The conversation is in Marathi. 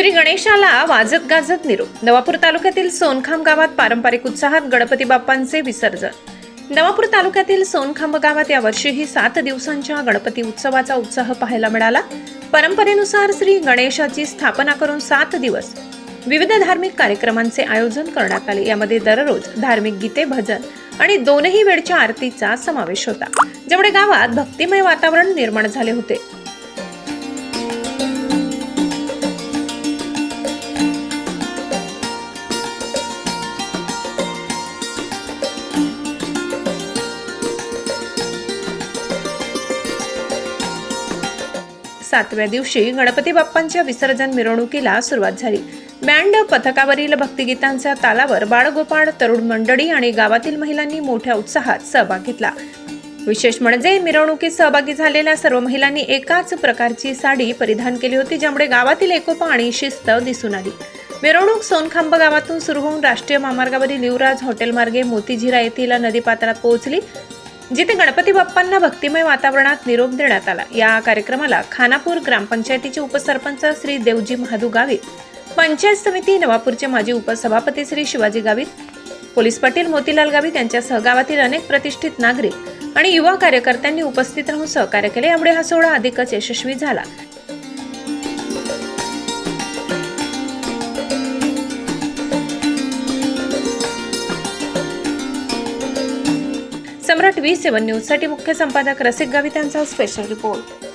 श्री गणेशाला वाजत गाजत निरोप. नवापूर तालुक्यातील सोनखांब गावात पारंपरिक उत्साहात गणपती बाप्पांचे विसर्जन. नवापूर तालुक्यातील सोनखांब गावात यावर्षीही सात दिवसांच्या गणपती उत्सवाचा उत्साह पाहायला मिळाला. परंपरेनुसार श्री गणेशाची स्थापना करून सात दिवस विविध धार्मिक कार्यक्रमांचे आयोजन करण्यात आले. यामध्ये दररोज धार्मिक गीते भजन आणि दोनही वेळच्या आरतीचा समावेश होता. ज्यामुळे गावात भक्तिमय वातावरण निर्माण झाले होते सातव्या दिवशी गणपती बाप्पांच्या विसर्जन मिरवणुकीला सुरुवात झाली. बँड पथकावरील भक्तिगीतांच्या तालावर बाळगोपाळ तरुण मंडळी आणि गावातील महिलांनी मोठ्या उत्साहात सहभाग घेतला. विशेष म्हणजे मिरवणुकीत सहभागी झालेल्या सर्व महिलांनी एकाच प्रकारची साडी परिधान केली होती ज्यामुळे गावातील एकोपा आणि शिस्त दिसून आली. मिरवणूक सोनखांब गावातून सुरू होऊन राष्ट्रीय महामार्गावरील युवराज हॉटेलमार्गे मोतीझिरा येथील नदीपात्रात पोहोचली. जिथे गणपती बाप्पांना भक्तिमय वातावरणात निरोप देण्यात आला. या कार्यक्रमाला खानापूर ग्रामपंचायतीचे उपसरपंच श्री देवजी महादू गावित पंचायत समिती नवापूरचे माजी उपसभापती श्री शिवाजी गावित पोलीस पाटील मोतीलाल गावित यांच्या सहगावातील अनेक प्रतिष्ठित नागरिक आणि युवा कार्यकर्त्यांनी उपस्थित राहून सहकार्य केले. यामुळे हा सोहळा अधिकच यशस्वी झाला. सम्राट व्ही सेवन न्यूजसाठी मुख्य संपादक रसिक गावित यांचा स्पेशल रिपोर्ट.